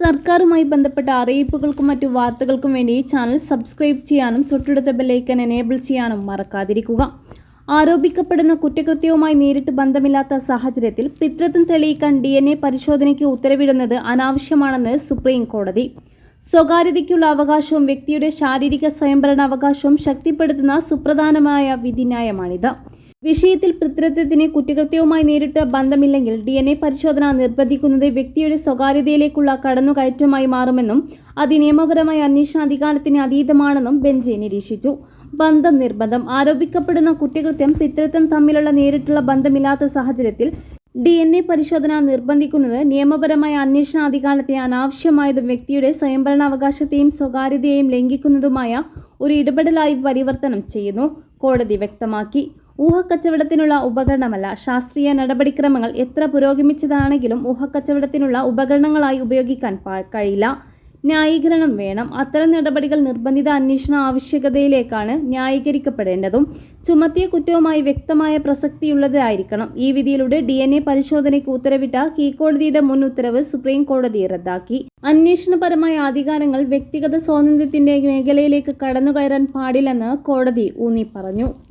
സർക്കാരുമായി ബന്ധപ്പെട്ട അറിയിപ്പുകൾക്കും മറ്റു വാർത്തകൾക്കും വേണ്ടി ഈ ചാനൽ സബ്സ്ക്രൈബ് ചെയ്യാനും തൊട്ടടുത്ത ബെല്ലൈക്കൻ എനേബിൾ ചെയ്യാനും മറക്കാതിരിക്കുക. ആരോപിക്കപ്പെടുന്ന കുറ്റകൃത്യവുമായി നേരിട്ട് ബന്ധമില്ലാത്ത സാഹചര്യത്തിൽ പിതൃത്വം തെളിയിക്കാൻ ഡി എൻ എ പരിശോധനയ്ക്ക് ഉത്തരവിടുന്നത് അനാവശ്യമാണെന്ന് സുപ്രീം കോടതി. സ്വകാര്യതയ്ക്കുള്ള അവകാശവും വ്യക്തിയുടെ ശാരീരിക സ്വയംഭരണ അവകാശവും ശക്തിപ്പെടുത്തുന്ന സുപ്രധാനമായ വിധിന്യായമാണിത്. വിഷയത്തിൽ പിതൃത്വത്തിന് കുറ്റകൃത്യവുമായി നേരിട്ട് ബന്ധമില്ലെങ്കിൽ ഡി എൻ എ പരിശോധന നിർബന്ധിക്കുന്നത് വ്യക്തിയുടെ സ്വകാര്യതയിലേക്കുള്ള കടന്നുകയറ്റമായി മാറുമെന്നും അത് നിയമപരമായ അന്വേഷണാധികാരത്തിന് അതീതമാണെന്നും ബെഞ്ച് നിരീക്ഷിച്ചു. ബന്ധം നിർബന്ധം. ആരോപിക്കപ്പെടുന്ന കുറ്റകൃത്യം പിതൃത്വം തമ്മിലുള്ള നേരിട്ടുള്ള ബന്ധമില്ലാത്ത സാഹചര്യത്തിൽ ഡി എൻ എ പരിശോധന നിർബന്ധിക്കുന്നത് നിയമപരമായ അന്വേഷണാധികാരത്തെ അനാവശ്യമായതും വ്യക്തിയുടെ സ്വയംഭരണാവകാശത്തെയും സ്വകാര്യതയെയും ലംഘിക്കുന്നതുമായ ഒരു ഇടപെടലായി പരിവർത്തനം ചെയ്യുന്നു കോടതി വ്യക്തമാക്കി. ഊഹക്കച്ചവടത്തിനുള്ള ഉപകരണമല്ല. ശാസ്ത്രീയ നടപടിക്രമങ്ങൾ എത്ര പുരോഗമിച്ചതാണെങ്കിലും ഊഹക്കച്ചവടത്തിനുള്ള ഉപകരണങ്ങളായി ഉപയോഗിക്കാൻ കഴിയില്ല. ന്യായീകരണം വേണം. അത്തരം നടപടികൾ നിർബന്ധിത അന്വേഷണ ആവശ്യകതയിലേക്കാണ് ന്യായീകരിക്കപ്പെടേണ്ടതും. ചുമത്തിയ കുറ്റവുമായി വ്യക്തമായ പ്രസക്തിയുള്ളതായിരിക്കണം. ഈ വിധിയിലൂടെ ഡി എൻ എ പരിശോധനയ്ക്ക് ഉത്തരവിട്ട കീഴ്ക്കോടതിയുടെ മുൻ ഉത്തരവ് സുപ്രീം കോടതി റദ്ദാക്കി. അന്വേഷണപരമായ അധികാരങ്ങൾ വ്യക്തിഗത സ്വാതന്ത്ര്യത്തിന്റെ മേഖലയിലേക്ക് കടന്നുകയറാൻ പാടില്ലെന്ന് കോടതി ഊന്നി പറഞ്ഞു